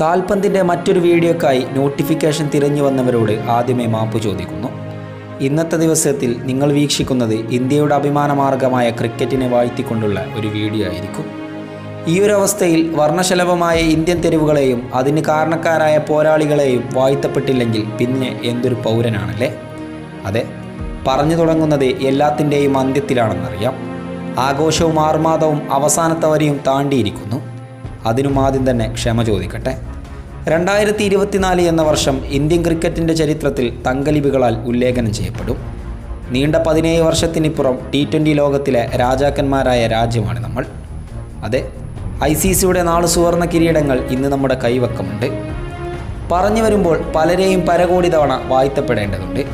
കാൽപന്തിന്റെ മറ്റൊരു വീഡിയോക്കായി നോട്ടിഫിക്കേഷൻ തിരഞ്ഞു വന്നവരോട് ആദ്യമേ മാപ്പ് ചോദിക്കുന്നു. ഇന്നത്തെ ദിവസത്തിൽ നിങ്ങൾ വീക്ഷിക്കുന്നത് ഇന്ത്യയുടെ അഭിമാനമാർഗമായ ക്രിക്കറ്റിനെ വാഴ്ത്തിക്കൊണ്ടുള്ള ഒരു വീഡിയോ ആയിരിക്കും. ഈ ഒരു അവസ്ഥയിൽ വർണശലഭമായ ഇന്ത്യൻ തെരുവുകളെയും അതിന് കാരണക്കാരായ പോരാളികളെയും വാഴ്ത്തപ്പെട്ടില്ലെങ്കിൽ പിന്നെ എന്തൊരു പൗരനാണല്ലേ? അതെ പറഞ്ഞു തുടങ്ങുന്നത് എല്ലാത്തിന്റെയും അന്ത്യത്തിലാണെന്നറിയാം. ആഘോഷവും ആർമാദവും അവസാനത്തെ വരെയും താണ്ടിയിരിക്കുന്നു. അതിനും ആദ്യം തന്നെ ക്ഷമ ചോദിക്കട്ടെ. രണ്ടായിരത്തി ഇരുപത്തിനാല് എന്ന വർഷം ഇന്ത്യൻ ക്രിക്കറ്റിന്റെ ചരിത്രത്തിൽ തങ്കലിപികളാൽ ഉല്ലേഖനം ചെയ്യപ്പെടും. നീണ്ട പതിനേഴ് വർഷത്തിനിപ്പുറം ടി ട്വന്റി ലോകത്തിലെ രാജാക്കന്മാരായ രാജ്യമാണ് നമ്മൾ. അതെ ഐ സി സിയുടെ നാല് സുവർണ കിരീടങ്ങൾ ഇന്ന് നമ്മുടെ കൈവക്കമുണ്ട്. പറഞ്ഞു വരുമ്പോൾ പലരെയും പരകോടി തവണ വാഴ്ത്തപ്പെടേണ്ടതുണ്ട്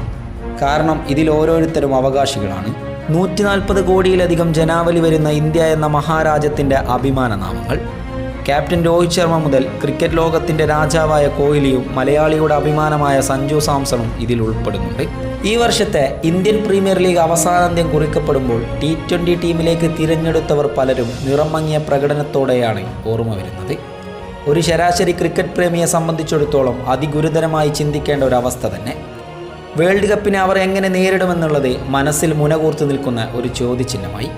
കാരണം ഇതിൽ ഓരോരുത്തരും അവകാശികളാണ്. നൂറ്റി നാൽപ്പത് കോടിയിലധികം ജനാവലി വരുന്ന ഇന്ത്യ എന്ന മഹാരാജ്യത്തിന്റെ അഭിമാന നാമങ്ങൾ ക്യാപ്റ്റൻ രോഹിത് ശർമ്മ മുതൽ ക്രിക്കറ്റ് ലോകത്തിന്റെ രാജാവായ കോഹ്ലിയും മലയാളിയുടെ അഭിമാനമായ സഞ്ജു സാംസണും ഇതിൽ ഉൾപ്പെടുന്നുണ്ട്. ഈ വർഷത്തെ ഇന്ത്യൻ പ്രീമിയർ ലീഗ് അവസാനാന്ത്യം കുറിക്കപ്പെടുമ്പോൾ ടി ട്വന്റി ടീമിലേക്ക് തിരഞ്ഞെടുത്തവർ പലരും നിറം മങ്ങിയ പ്രകടനത്തോടെയാണ് ഓർമ്മ വരുന്നത്. ഒരു ശരാശരി ക്രിക്കറ്റ് പ്രേമിയെ സംബന്ധിച്ചിടത്തോളം അതിഗുരുതരമായി ചിന്തിക്കേണ്ട ഒരു അവസ്ഥ തന്നെ. വേൾഡ് കപ്പിനെ അവർ എങ്ങനെ നേരിടുമെന്നുള്ളത് മനസ്സിൽ മുനകൂർത്ത് നിൽക്കുന്ന ഒരു ചോദ്യചിഹ്നമായി.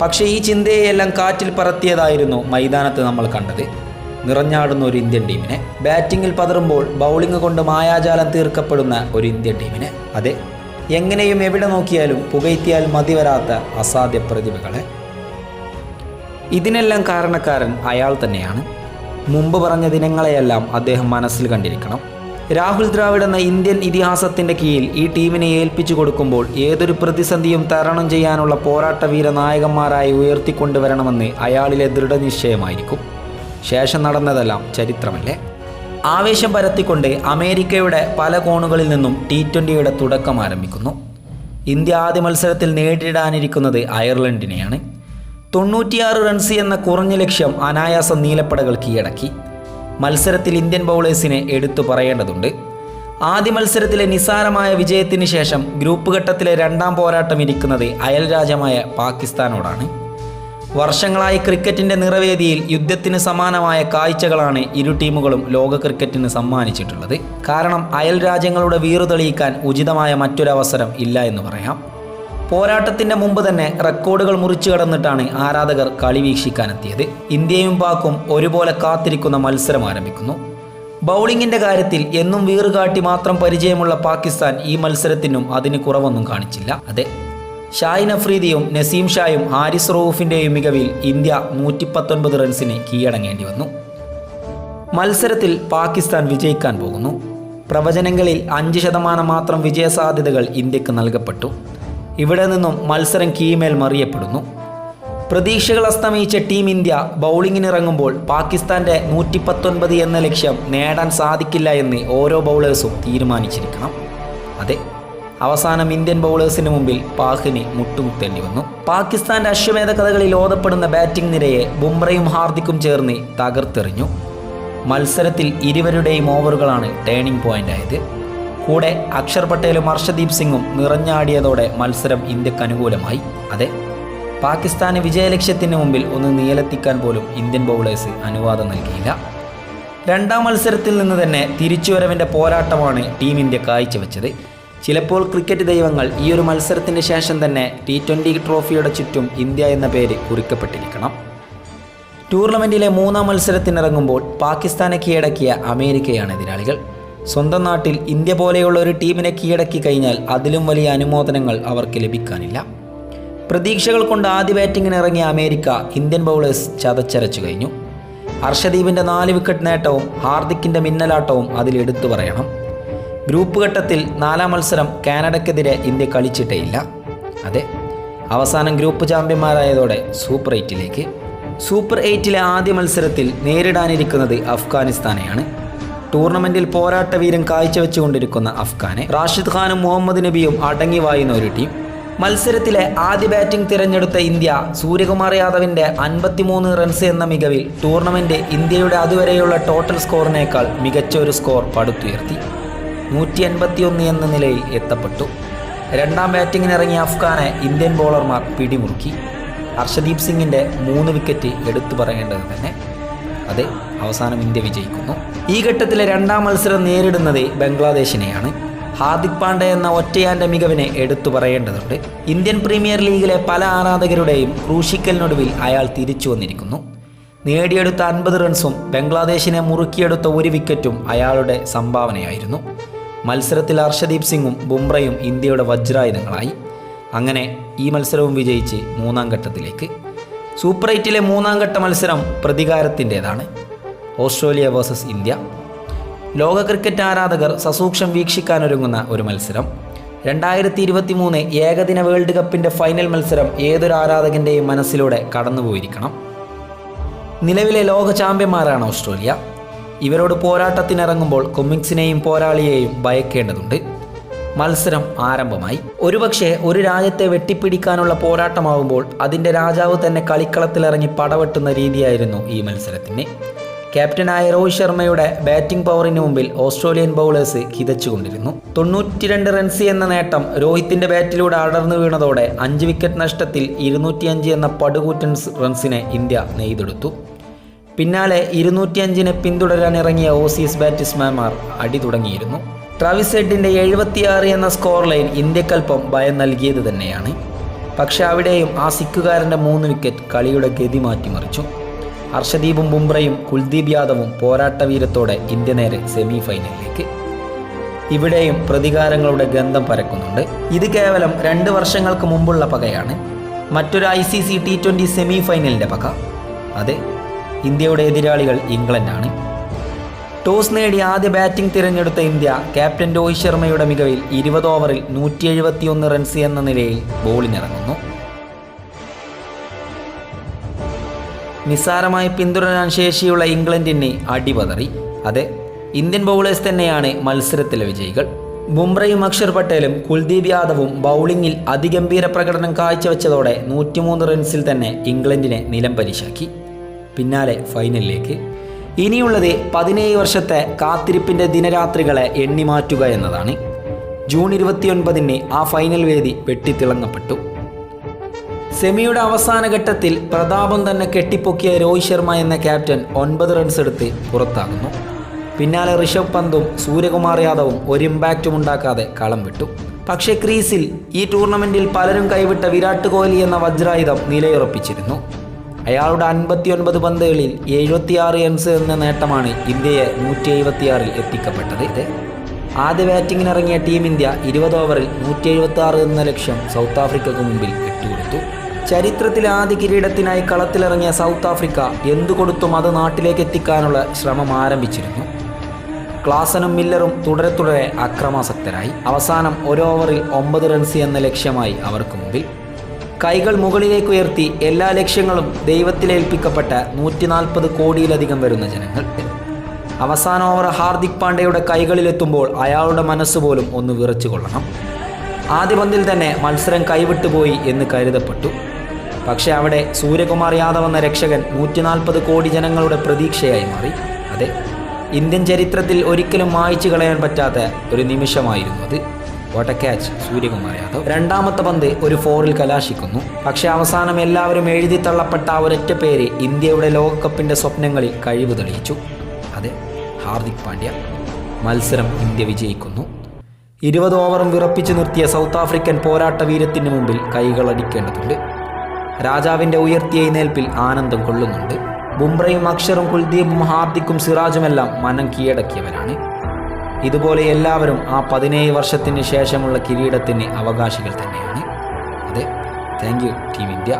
പക്ഷേ ഈ ചിന്തയെല്ലാം കാറ്റിൽ പറത്തിയതായിരുന്നു മൈതാനത്ത് നമ്മൾ കണ്ടത്. നിറഞ്ഞാടുന്ന ഒരു ഇന്ത്യൻ ടീമിനെ. ബാറ്റിങ്ങിൽ പതറുമ്പോൾ ബൗളിംഗ് കൊണ്ട് മായാജാലം തീർക്കപ്പെടുന്ന ഒരു ഇന്ത്യൻ ടീമിനെ. അതെ എങ്ങനെയും എവിടെ നോക്കിയാലും പുകയ്ത്തിയാൽ മതിവരാത്ത അസാധ്യ പ്രതിഭകളെ. ഇതിനെല്ലാം കാരണക്കാരൻ അയാൾ തന്നെയാണ്. മുമ്പ് പറഞ്ഞ ദിനങ്ങളെയെല്ലാം അദ്ദേഹം മനസ്സിൽ കണ്ടിരിക്കണം. രാഹുൽ ദ്രാവിഡ് എന്ന ഇന്ത്യൻ ഇതിഹാസത്തിന്റെ കീഴിൽ ഈ ടീമിനെ ഏൽപ്പിച്ചു കൊടുക്കുമ്പോൾ ഏതൊരു പ്രതിസന്ധിയും തരണം ചെയ്യാനുള്ള പോരാട്ട വീര നായകന്മാരായി ഉയർത്തിക്കൊണ്ടുവരണമെന്ന് അയാളിലെ ദൃഢനിശ്ചയമായിരിക്കും. ശേഷം നടന്നതെല്ലാം ചരിത്രമല്ലേ? ആവേശം പരത്തിക്കൊണ്ട് അമേരിക്കയുടെ പല കോണുകളിൽ നിന്നും ടി ട്വന്റിയുടെ തുടക്കം ആരംഭിക്കുന്നു. ഇന്ത്യ ആദ്യ മത്സരത്തിൽ നേരിടാനിരിക്കുന്നത് അയർലൻഡിനെയാണ്. തൊണ്ണൂറ്റിയാറ് റൺസ് എന്ന കുറഞ്ഞ ലക്ഷ്യം അനായാസം നീലപ്പടകൾ കീഴടക്കി. മത്സരത്തിൽ ഇന്ത്യൻ ബൗളേഴ്സിനെ എടുത്തു പറയേണ്ടതുണ്ട്. ആദ്യ മത്സരത്തിലെ നിസ്സാരമായ വിജയത്തിന് ശേഷം ഗ്രൂപ്പ് ഘട്ടത്തിലെ രണ്ടാം പോരാട്ടം ഇരിക്കുന്നത് അയൽരാജ്യമായ പാകിസ്ഥാനോടാണ്. വർഷങ്ങളായി ക്രിക്കറ്റിന്റെ നിറവേദിയിൽ യുദ്ധത്തിന് സമാനമായ കാഴ്ചകളാണ് ഇരു ടീമുകളും ലോക ക്രിക്കറ്റിന് സമ്മാനിച്ചിട്ടുള്ളത്. കാരണം അയൽ രാജ്യങ്ങളുടെ വീറുതെളിയിക്കാൻ ഉചിതമായ മറ്റൊരവസരം ഇല്ല എന്ന് പറയാം. പോരാട്ടത്തിന്റെ മുമ്പ് തന്നെ റെക്കോർഡുകൾ മുറിച്ചു കടന്നിട്ടാണ് ആരാധകർ കളി വീക്ഷിക്കാനെത്തിയത്. ഇന്ത്യയും പാക്കും ഒരുപോലെ കാത്തിരിക്കുന്ന മത്സരം ആരംഭിക്കുന്നു. ബൗളിങ്ങിന്റെ കാര്യത്തിൽ എന്നും വീറുകാട്ടി മാത്രം പരിചയമുള്ള പാകിസ്ഥാൻ ഈ മത്സരത്തിനും അതിന് കുറവൊന്നും കാണിച്ചില്ല. അതെ ഷാഹിൻ അഫ്രീദിയും നസീം ഷായും ഹാരിസ് റൌഫിന്റെയും മികവിൽ ഇന്ത്യ നൂറ്റി പത്തൊൻപത് റൺസിന് കീഴടങ്ങേണ്ടി വന്നു. മത്സരത്തിൽ പാകിസ്ഥാൻ വിജയിക്കാൻ പോകുന്നു. പ്രവചനങ്ങളിൽ അഞ്ച് ശതമാനം മാത്രം വിജയസാധ്യതകൾ ഇന്ത്യയ്ക്ക് നൽകപ്പെട്ടു. ഇവിടെ നിന്നും മത്സരം കീമേൽ മറിയപ്പെടുന്നു. പ്രതീക്ഷകൾ അസ്തമിച്ച ടീം ഇന്ത്യ ബൗളിങ്ങിനിറങ്ങുമ്പോൾ പാകിസ്ഥാന്റെ നൂറ്റി പത്തൊൻപത് എന്ന ലക്ഷ്യം നേടാൻ സാധിക്കില്ല എന്ന് ഓരോ ബൗളേഴ്സും തീരുമാനിച്ചിരിക്കണം. അതെ അവസാനം ഇന്ത്യൻ ബൗളേഴ്സിന് മുമ്പിൽ പാകിന് മുട്ടുമുത്തേണ്ടി വന്നു. പാകിസ്ഥാന്റെ അശ്വമേധ കഥകളിൽ ഓതപ്പെടുന്ന ബാറ്റിംഗ് നിരയെ ബുംറയും ഹാർദിക്കും ചേർന്ന് തകർത്തെറിഞ്ഞു. മത്സരത്തിൽ ഇരുവരുടെയും ഓവറുകളാണ് ടേണിംഗ് പോയിന്റ് ആയത് കൂടെ അക്ഷർ പട്ടേലും അർഷദീപ് സിംഗും നിറഞ്ഞാടിയതോടെ മത്സരം ഇന്ത്യയ്ക്ക് അനുകൂലമായി. അതെ പാകിസ്ഥാന് വിജയലക്ഷ്യത്തിന് മുമ്പിൽ ഒന്ന് നീലെത്തിക്കാൻ പോലും ഇന്ത്യൻ ബൗളേഴ്സ് അനുവാദം നൽകിയില്ല. രണ്ടാം മത്സരത്തിൽ നിന്ന് തന്നെ തിരിച്ചുവരവിന്റെ പോരാട്ടമാണ് ടീം ഇന്ത്യ കാഴ്ചവെച്ചത്. ചിലപ്പോൾ ക്രിക്കറ്റ് ദൈവങ്ങൾ ഈ ഒരു മത്സരത്തിന് ശേഷം തന്നെ ടി ട്വന്റി ട്രോഫിയുടെ ചുറ്റും ഇന്ത്യ എന്ന പേര് കുറിക്കപ്പെട്ടിരിക്കണം. ടൂർണമെന്റിലെ മൂന്നാം മത്സരത്തിനിറങ്ങുമ്പോൾ പാകിസ്ഥാനെ കീഴടക്കിയ അമേരിക്കയാണ് എതിരാളികൾ. സ്വന്തം നാട്ടിൽ ഇന്ത്യ പോലെയുള്ള ഒരു ടീമിനെ കീഴടക്കി കഴിഞ്ഞാൽ അതിലും വലിയ അനുമോദനങ്ങൾ അവർക്ക് ലഭിക്കാനില്ല. പ്രതീക്ഷകൾ കൊണ്ട് ആദ്യ ബാറ്റിങ്ങിന് ഇറങ്ങിയ അമേരിക്ക ഇന്ത്യൻ ബൗളേഴ്സ് ചതച്ചരച്ചു കഴിഞ്ഞു. ഹർഷദീപിന്റെ നാല് വിക്കറ്റ് നേട്ടവും ഹാർദിക്കിന്റെ മിന്നലാട്ടവും അതിൽ എടുത്തു പറയണം. ഗ്രൂപ്പ് ഘട്ടത്തിൽ നാലാം മത്സരം കാനഡയ്ക്കെതിരെ ഇന്ത്യ കളിച്ചിട്ടേയില്ല അതെ അവസാനം ഗ്രൂപ്പ് ചാമ്പ്യന്മാരായതോടെ സൂപ്പർ എയ്റ്റിലേക്ക്. സൂപ്പർ എയ്റ്റിലെ ആദ്യ മത്സരത്തിൽ നേരിടാനിരിക്കുന്നത് അഫ്ഗാനിസ്ഥാനെയാണ്. ടൂർണമെന്റിൽ പോരാട്ട വീരം കാഴ്ചവെച്ചുകൊണ്ടിരിക്കുന്ന അഫ്ഗാനെ റാഷിദ് ഖാനും മുഹമ്മദ് നബിയും അടങ്ങി വായുന്ന ഒരു ടീം. മത്സരത്തിലെ ആദ്യ ബാറ്റിംഗ് തിരഞ്ഞെടുത്ത ഇന്ത്യ സൂര്യകുമാർ യാദവിന്റെ അൻപത്തിമൂന്ന് റൺസ് എന്ന മികവിൽ ടൂർണമെന്റ് ഇന്ത്യയുടെ അതുവരെയുള്ള ടോട്ടൽ സ്കോറിനേക്കാൾ മികച്ച ഒരു സ്കോർ പടുത്തുയർത്തി. നൂറ്റി എൺപത്തിയൊന്ന് എന്ന നിലയിൽ എത്തപ്പെട്ടു. രണ്ടാം ബാറ്റിങ്ങിനിറങ്ങിയ അഫ്ഗാനെ ഇന്ത്യൻ ബോളർമാർ പിടിമുറുക്കി. ഹർഷദീപ് സിംഗിന്റെ മൂന്ന് വിക്കറ്റ് എടുത്തു പറയേണ്ടത് തന്നെ അതെ അവസാനം ഇന്ത്യ വിജയിക്കുന്നു. ഈ ഘട്ടത്തിലെ രണ്ടാം മത്സരം നേരിടുന്നത് ബംഗ്ലാദേശിനെയാണ്. ഹാർദിക് പാണ്ഡെ എന്ന ഒറ്റയാന്റെ മികവിനെ എടുത്തു പറയേണ്ടതുണ്ട്. ഇന്ത്യൻ പ്രീമിയർ ലീഗിലെ പല ആരാധകരുടെയും ക്രൂശിക്കലിനൊടുവിൽ അയാൾ തിരിച്ചു വന്നിരിക്കുന്നു. നേടിയെടുത്ത അൻപത് റൺസും ബംഗ്ലാദേശിനെ മുറുക്കിയെടുത്ത ഒരു വിക്കറ്റും അയാളുടെ സംഭാവനയായിരുന്നു. മത്സരത്തിൽ അർഷദീപ് സിംഗും ബുംറയും ഇന്ത്യയുടെ വജ്രായുധങ്ങളായി. അങ്ങനെ ഈ മത്സരവും വിജയിച്ച് മൂന്നാം ഘട്ടത്തിലേക്ക്. സൂപ്പർ എയ്റ്റിലെ മൂന്നാം ഘട്ട മത്സരം പ്രതികാരത്തിന്റേതാണ്. Australia versus India. ലോക ക്രിക്കറ്റ് ആരാധകർ സസൂക്ഷം വീക്ഷിക്കാനൊരുങ്ങുന്ന ഒരു മത്സരം. രണ്ടായിരത്തി ഇരുപത്തി മൂന്ന് ഏകദിന വേൾഡ് കപ്പിന്റെ ഫൈനൽ മത്സരം ഏതൊരു ആരാധകന്റെയും മനസ്സിലൂടെ കടന്നുപോയിരിക്കണം. നിലവിലെ ലോക ചാമ്പ്യന്മാരാണ് ഓസ്ട്രേലിയ. ഇവരോട് പോരാട്ടത്തിനിറങ്ങുമ്പോൾ കൊമ്മിങ്സിനെയും പോരാളിയെയും ഭയക്കേണ്ടതുണ്ട്. മത്സരം ആരംഭമായി. ഒരുപക്ഷെ ഒരു രാജ്യത്തെ വെട്ടിപ്പിടിക്കാനുള്ള പോരാട്ടമാവുമ്പോൾ അതിന്റെ രാജാവ് തന്നെ കളിക്കളത്തിലിറങ്ങി പടവെട്ടുന്ന രീതിയായിരുന്നു ഈ മത്സരത്തിന്. ക്യാപ്റ്റനായ രോഹിത് ശർമ്മയുടെ ബാറ്റിംഗ് പവറിന് മുമ്പിൽ ഓസ്ട്രേലിയൻ ബൗളേഴ്സ് കിതച്ചുകൊണ്ടിരുന്നു. തൊണ്ണൂറ്റിരണ്ട് റൺസ് എന്ന നേട്ടം രോഹിത്തിന്റെ ബാറ്റിലൂടെ അടർന്നു വീണതോടെ അഞ്ച് വിക്കറ്റ് നഷ്ടത്തിൽ ഇരുന്നൂറ്റിയഞ്ച് എന്ന പടുകൂറ്റൻ റൺസിനെ ഇന്ത്യ നെയ്തെടുത്തു. പിന്നാലെ ഇരുന്നൂറ്റിയഞ്ചിനെ പിന്തുടരാൻ ഇറങ്ങിയ ഓസീസ് ബാറ്റ്സ്മാൻമാർ അടി തുടങ്ങിയിരുന്നു. ട്രാവിസ് ഹെഡിന്റെ എഴുപത്തിയാറ് എന്ന സ്കോർ ലൈൻ ഇന്ത്യക്കൽപ്പം ഭയം നൽകിയത് തന്നെയാണ്. പക്ഷെ അവിടെയും ആ സിക്കുകാരന്റെ മൂന്ന് വിക്കറ്റ് കളിയുടെ ഗതി മാറ്റിമറിച്ചു. ഹർഷദീപും ബുംറയും കുൽദീപ് യാദവും പോരാട്ട വീരത്തോടെ ഇന്ത്യ നേരെ സെമി ഫൈനലിലേക്ക് ഇവിടെയും പ്രതികാരങ്ങളുടെ ഗന്ധം പരക്കുന്നുണ്ട്. ഇത് കേവലം രണ്ട് വർഷങ്ങൾക്ക് മുമ്പുള്ള പകയാണ്. മറ്റൊരു I C C T twenty semi ഫൈനലിന്റെ പക. അതെ ഇന്ത്യയുടെ എതിരാളികൾ ഇംഗ്ലണ്ടാണ്. ടോസ് നേടി ആദ്യ ബാറ്റിംഗ് തിരഞ്ഞെടുത്ത ഇന്ത്യ ക്യാപ്റ്റൻ രോഹിത് ശർമ്മയുടെ മികവിൽ ഇരുപത് ഓവറിൽ നൂറ്റി എഴുപത്തിയൊന്ന് റൺസ് എന്ന നിലയിൽ ബോളിനിറങ്ങുന്നു. നിസ്സാരമായി പിന്തുടരാൻ ശേഷിയുള്ള ഇംഗ്ലണ്ടിനെ അടിപതറി. അതെ ഇന്ത്യൻ ബൗളേഴ്സ് തന്നെയാണ് മത്സരത്തിലെ വിജയികൾ. ബുംറയും അക്ഷർ പട്ടേലും കുൽദീപ് യാദവും ബൗളിംഗിൽ അതിഗംഭീര പ്രകടനം കാഴ്ചവെച്ചതോടെ നൂറ്റിമൂന്ന് റൺസിൽ തന്നെ ഇംഗ്ലണ്ടിനെ നിലം പരിശാക്കി പിന്നാലെ ഫൈനലിലേക്ക്. ഇനിയുള്ളത് പതിനേഴ് വർഷത്തെ കാത്തിരിപ്പിന്റെ ദിനരാത്രികളെ എണ്ണിമാറ്റുക എന്നതാണ്. ജൂൺ ഇരുപത്തിയൊൻപതിന് ആ ഫൈനൽ വേദി വെട്ടിത്തിളങ്ങപ്പെട്ടു. സെമിയുടെ അവസാന ഘട്ടത്തിൽ പ്രതാപം തന്നെ കെട്ടിപ്പൊക്കിയ രോഹിത് ശർമ്മ എന്ന ക്യാപ്റ്റൻ ഒൻപത് റൺസ് എടുത്ത് പുറത്താകുന്നു. പിന്നാലെ ഋഷഭ് പന്തും സൂര്യകുമാർ യാദവും ഒരു ഇമ്പാക്റ്റും ഉണ്ടാക്കാതെ കളം വിട്ടു. പക്ഷേ ക്രീസിൽ ഈ ടൂർണമെന്റിൽ പലരും കൈവിട്ട വിരാട് കോഹ്ലി എന്ന വജ്രായുധം നിലയുറപ്പിച്ചിരുന്നു. അയാളുടെ അൻപത്തിയൊൻപത് പന്തുകളിൽ എഴുപത്തിയാറ് റൺസ് എന്ന നേട്ടമാണ് ഇന്ത്യയെ നൂറ്റി എഴുപത്തിയാറിൽ എത്തിക്കപ്പെട്ടത്. ഇത് ആദ്യ ബാറ്റിങ്ങിനിറങ്ങിയ ടീം ഇന്ത്യ ഇരുപത് ഓവറിൽ നൂറ്റി എഴുപത്തി ആറ് എന്ന ലക്ഷ്യം സൗത്ത് ആഫ്രിക്കക്ക് മുമ്പിൽ ഇട്ടുകൊടുത്തു. ചരിത്രത്തിലെ ആദ്യ കിരീടത്തിനായി കളത്തിലിറങ്ങിയ സൗത്ത് ആഫ്രിക്ക എന്തു കൊടുത്തും അത് നാട്ടിലേക്ക് എത്തിക്കാനുള്ള ശ്രമം ആരംഭിച്ചിരുന്നു. ക്ലാസനും മില്ലറും തുടരെ തുടരെ അക്രമാസക്തരായി. അവസാനം ഒരു ഓവറിൽ ഒമ്പത് റൺസ് എന്ന ലക്ഷ്യമായി അവർക്ക് മുമ്പിൽ കൈകൾ മുകളിലേക്ക് ഉയർത്തി എല്ലാ ലക്ഷ്യങ്ങളും ദൈവത്തിലേൽപ്പിക്കപ്പെട്ട നൂറ്റി നാൽപ്പത് കോടിയിലധികം വരുന്ന ജനങ്ങൾ. അവസാന ഓവർ ഹാർദിക് പാണ്ഡ്യയുടെ കൈകളിലെത്തുമ്പോൾ അയാളുടെ മനസ്സ് പോലും ഒന്ന് വിറച്ചു കൊള്ളണം. ആദ്യ പന്തിൽ തന്നെ മത്സരം കൈവിട്ടുപോയി എന്ന് കരുതപ്പെട്ടു. പക്ഷെ അവിടെ സൂര്യകുമാർ യാദവ് എന്ന രക്ഷകൻ നൂറ്റി നാൽപ്പത് കോടി ജനങ്ങളുടെ പ്രതീക്ഷയായി മാറി. അതെ ഇന്ത്യൻ ചരിത്രത്തിൽ ഒരിക്കലും മായ്ച്ചു കളയാൻ പറ്റാത്ത ഒരു നിമിഷമായിരുന്നു അത്. What catch Suryakumar Yadav. രണ്ടാമത്തെ പന്ത് ഒരു ഫോറിൽ കലാശിക്കുന്നു. പക്ഷെ അവസാനം എല്ലാവരും എഴുതി തള്ളപ്പെട്ട ഒരൊറ്റ പേര് ഇന്ത്യയുടെ ലോകകപ്പിന്റെ സ്വപ്നങ്ങളിൽ കഴിവ് തെളിയിച്ചു. അതെ ഹാർദിക് പാണ്ഡ്യ. മത്സരം ഇന്ത്യ വിജയിക്കുന്നു. ഇരുപത് ഓവറും വിറപ്പിച്ചു നിർത്തിയ സൗത്ത് ആഫ്രിക്കൻ പോരാട്ട വീരത്തിന് മുമ്പിൽ കൈകളടിക്കേണ്ടതുണ്ട് രാജാവിന്റെ ഉയർത്തിയ എഴുന്നേൽപ്പിൽ ആനന്ദം കൊള്ളുന്നുണ്ട്. ബുംറയും അക്ഷറും കുൽദീപും ഹാർദിക്കും സിറാജുമെല്ലാം മനം കീഴടക്കിയവരാണ്. ഇതുപോലെ എല്ലാവരും ആ പതിനേഴ് വർഷത്തിന് ശേഷമുള്ള കിരീടത്തിന് അവകാശികൾ തന്നെയാണ്. അതെ താങ്ക് യു ടീം ഇന്ത്യ